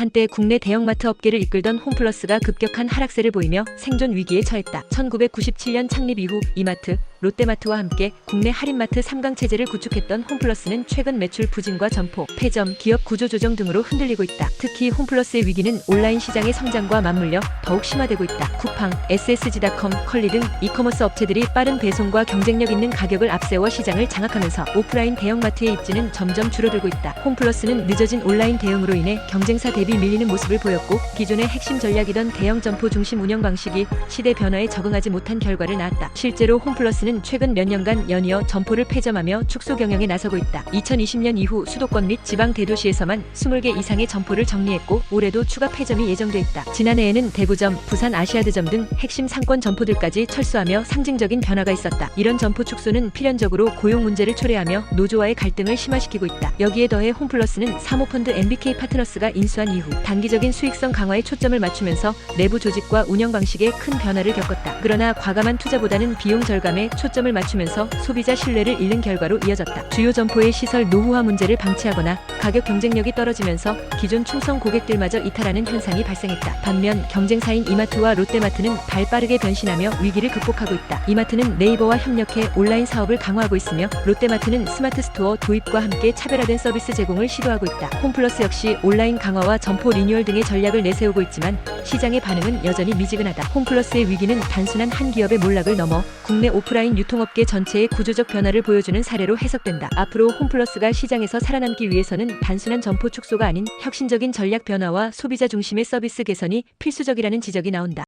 한때 국내 대형마트 업계를 이끌던 홈플러스가 급격한 하락세를 보이며 생존 위기에 처했다. 1997년 창립 이후 이마트, 롯데마트와 함께 국내 할인마트 3강 체제를 구축했던 홈플러스는 최근 매출 부진과 점포, 폐점, 기업 구조 조정 등으로 흔들리고 있다. 특히 홈플러스의 위기는 온라인 시장의 성장과 맞물려 더욱 심화되고 있다. 쿠팡, SSG.com, 컬리 등 이커머스 업체들이 빠른 배송과 경쟁력 있는 가격을 앞세워 시장을 장악하면서 오프라인 대형마트의 입지는 점점 줄어들고 있다. 홈플러스는 늦어진 온라인 대응으로 인해 경쟁사 대비 밀리는 모습을 보였고 기존의 핵심 전략이던 대형 점포 중심 운영 방식이 시대 변화에 적응하지 못한 결과를 낳았다. 실제로 홈플러스는 최근 몇 년간 연이어 점포를 폐점하며 축소 경영에 나서고 있다. 2020년 이후 수도권 및 지방 대도시에서만 20개 이상의 점포를 정리했고 올해도 추가 폐점이 예정돼 있다. 지난해에는 대구점, 부산 아시아드점 등 핵심 상권 점포들까지 철수하며 상징적인 변화가 있었다. 이런 점포 축소는 필연적으로 고용 문제를 초래하며 노조와의 갈등을 심화시키고 있다. 여기에 더해 홈플러스는 사모펀드 MBK 파트너스가 인수한 이후 단기적인 수익성 강화에 초점을 맞추면서 내부 조직과 운영 방식에 큰 변화를 겪었다. 그러나 과감한 투자보다는 비용 절감에 초점을 맞추면서 소비자 신뢰를 잃는 결과로 이어졌다. 주요 점포의 시설 노후화 문제를 방치하거나 가격 경쟁력이 떨어지면서 기존 충성 고객들마저 이탈하는 현상이 발생했다. 반면 경쟁사인 이마트와 롯데마트는 발빠르게 변신하며 위기를 극복하고 있다. 이마트는 네이버와 협력해 온라인 사업을 강화하고 있으며 롯데마트는 스마트 스토어 도입과 함께 차별화된 서비스 제공을 시도하고 있다. 홈플러스 역시 온라인 강화와 점포 리뉴얼 등의 전략을 내세우고 있지만 시장의 반응은 여전히 미지근하다. 홈플러스의 위기는 단순한 한 기업의 몰락을 넘어 국내 오프라인 유통업계 전체의 구조적 변화를 보여주는 사례로 해석된다. 앞으로 홈플러스가 시장에서 살아남기 위해서는 단순한 점포 축소가 아닌 혁신적인 전략 변화와 소비자 중심의 서비스 개선이 필수적이라는 지적이 나온다.